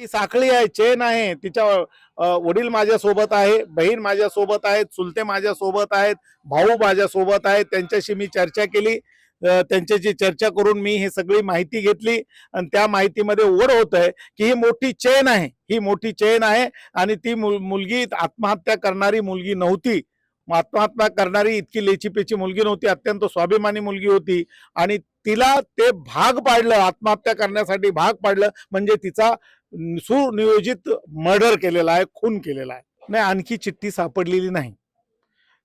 ती साखळी आहे चेन आहे तिच्या वडील माझ्या सोबत आहे बहीण माझ्या सोबत आहेत चुलते माझ्या सोबत आहेत भाऊ माझ्या सोबत आहेत त्यांच्याशी मी चर्चा केली. त्यांच्याशी चर्चा करून मी ही सगळी माहिती घेतली आणि त्या माहितीमध्ये ओढ होत आहे की ही मोठी चेन आहे ही मोठी चेन आहे आणि ती मुलगी आत्महत्या करणारी मुलगी नव्हती. आत्महत्या करणारी इतकी लेचीपेची मुलगी नव्हती अत्यंत स्वाभिमानी मुलगी होती आणि तिला ते भाग पाडलं आत्महत्या करण्यासाठी भाग पाडलं म्हणजे तिचा सुनियोजित मर्डर केलेला आहे खून केलेला आहे. नाही आणखी चिठ्ठी सापडलेली नाही.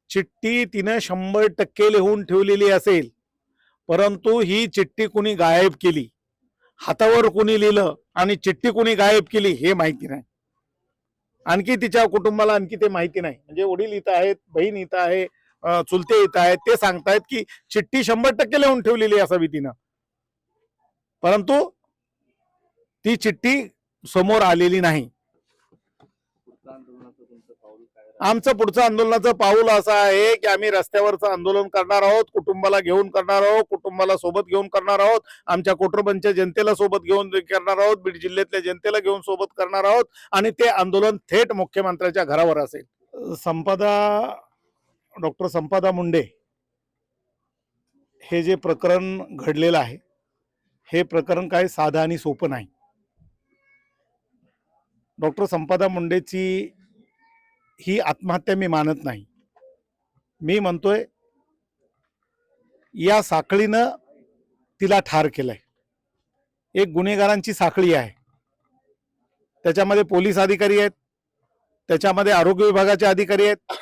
चिठ्ठी तिनं शंभर टक्के लिहून ठेवलेली असेल परंतु ही चिठ्ठी कुणी गायब केली? हातावर कुणी लिहिलं आणि चिठ्ठी कुणी गायब केली हे माहिती नाही. आणखी तिच्या कुटुंबाला आणखी ते माहिती नाही. म्हणजे वडील इथं आहेत बहीण इथं आहे चुलते इथं आहेत ते सांगतायत की चिठ्ठी शंभर टक्के लिहून ठेवलेली असावी तिनं. परंतु ती चिठ्ठी समोर आलेली नाही. आमचं पुढचं आंदोलनाचं पाऊल असं आहे की आम्ही रस्त्यावरचं आंदोलन करणार आहोत कुटुंबाला घेऊन करणार आहोत कुटुंबाला सोबत घेऊन करणार आहोत आमच्या कोटरबंदच्या जनतेला सोबत घेऊन करणार आहोत बीड जिल्ह्यातल्या जनतेला घेऊन सोबत करणार आहोत आणि ते आंदोलन थेट मुख्यमंत्र्याच्या घरावर असेल. संपदा डॉक्टर संपदा मुंडे हे जे प्रकरण घडलेलं आहे हे प्रकरण काय साधं आणि सोपं नाही. डॉक्टर संपदा मुंडेची ही आत्महत्या मी मानत नाही. मी म्हणतोय या साखळीनं तिला ठार केलंय. एक गुन्हेगारांची साखळी आहे. त्याच्यामध्ये पोलीस अधिकारी आहेत त्याच्यामध्ये आरोग्य विभागाचे अधिकारी आहेत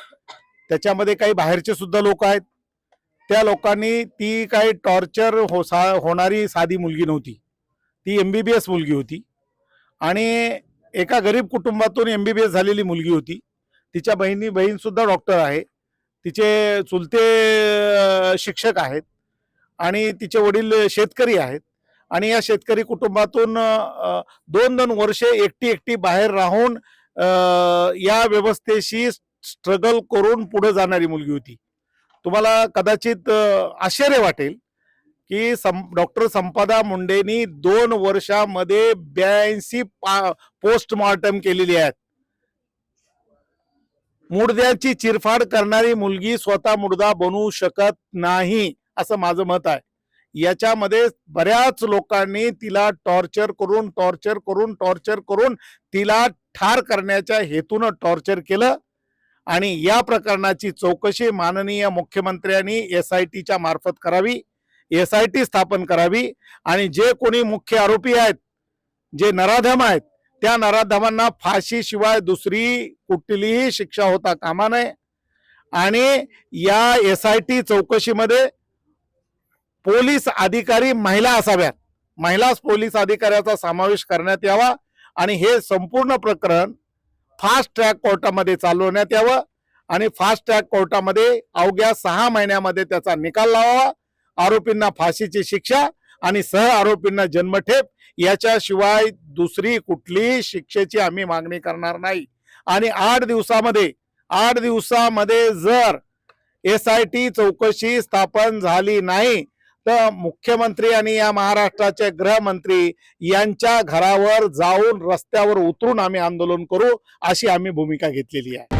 त्याच्यामध्ये काही बाहेरचे सुद्धा लोक आहेत. त्या लोकांनी ती काही टॉर्चर हो सा होणारी साधी मुलगी नव्हती. ती एम बी बी एस मुलगी होती. आणि एका गरीब कुटुंबातून एम बी बी एस झालेली मुलगी होती. तिच्या बहिणी बहीणसुद्धा डॉक्टर आहे. तिचे चुलते शिक्षक आहेत. आणि तिचे वडील शेतकरी आहेत. आणि या शेतकरी कुटुंबातून दोन दोन वर्षे एकटी एकटी बाहेर राहून या व्यवस्थेशी स्ट्रगल करून पुढे जाणारी मुलगी होती. तुम्हाला कदाचित आश्चर्य वाटेल. की सं डॉक्टर संपदा मुंडेनी दोन वर्षामध्ये ब्याऐंशी पोस्टमॉर्टम केलेली आहेत. मुर्द्याची चिरफाड करणारी मुलगी स्वतः मुर्दा बनवू शकत नाही असं माझं मत आहे. याच्यामध्ये बऱ्याच लोकांनी तिला टॉर्चर करून टॉर्चर करून टॉर्चर करून तिला ठार करण्याच्या हेतून टॉर्चर केलं आणि या प्रकरणाची चौकशी माननीय मुख्यमंत्र्यांनी एस आय टीच्या मार्फत करावी. एस आय टी स्थापन करावी आणि जे कोणी मुख्य आरोपी आहेत जे नराधम आहेत त्या नराधमांना फाशीशिवाय दुसरी कुठलीही शिक्षा होता कामा नये. आणि या एस आय टी चौकशीमध्ये पोलीस अधिकारी महिला असाव्यात. महिलाच पोलीस अधिकाऱ्याचा समावेश करण्यात यावा आणि हे संपूर्ण प्रकरण फास्ट ट्रॅक कोर्टामध्ये चालवण्यात यावं आणि फास्ट ट्रॅक कोर्टामध्ये अवघ्या सहा महिन्यामध्ये त्याचा निकाल लावावा. आरोपींना फाशीची शिक्षा आणि सह आरोपींना जन्मठेप याच्याशिवाय दुसरी कुठलीही शिक्षेची आम्ही मागणी करणार नाही. आणि आठ दिवसामध्ये आठ दिवसामध्ये जर एस आय टी चौकशी स्थापन झाली नाही तर मुख्यमंत्री आणि या महाराष्ट्राचे गृहमंत्री यांच्या घरावर जाऊन रस्त्यावर उतरून आम्ही आंदोलन करू अशी आम्ही भूमिका घेतलेली आहे.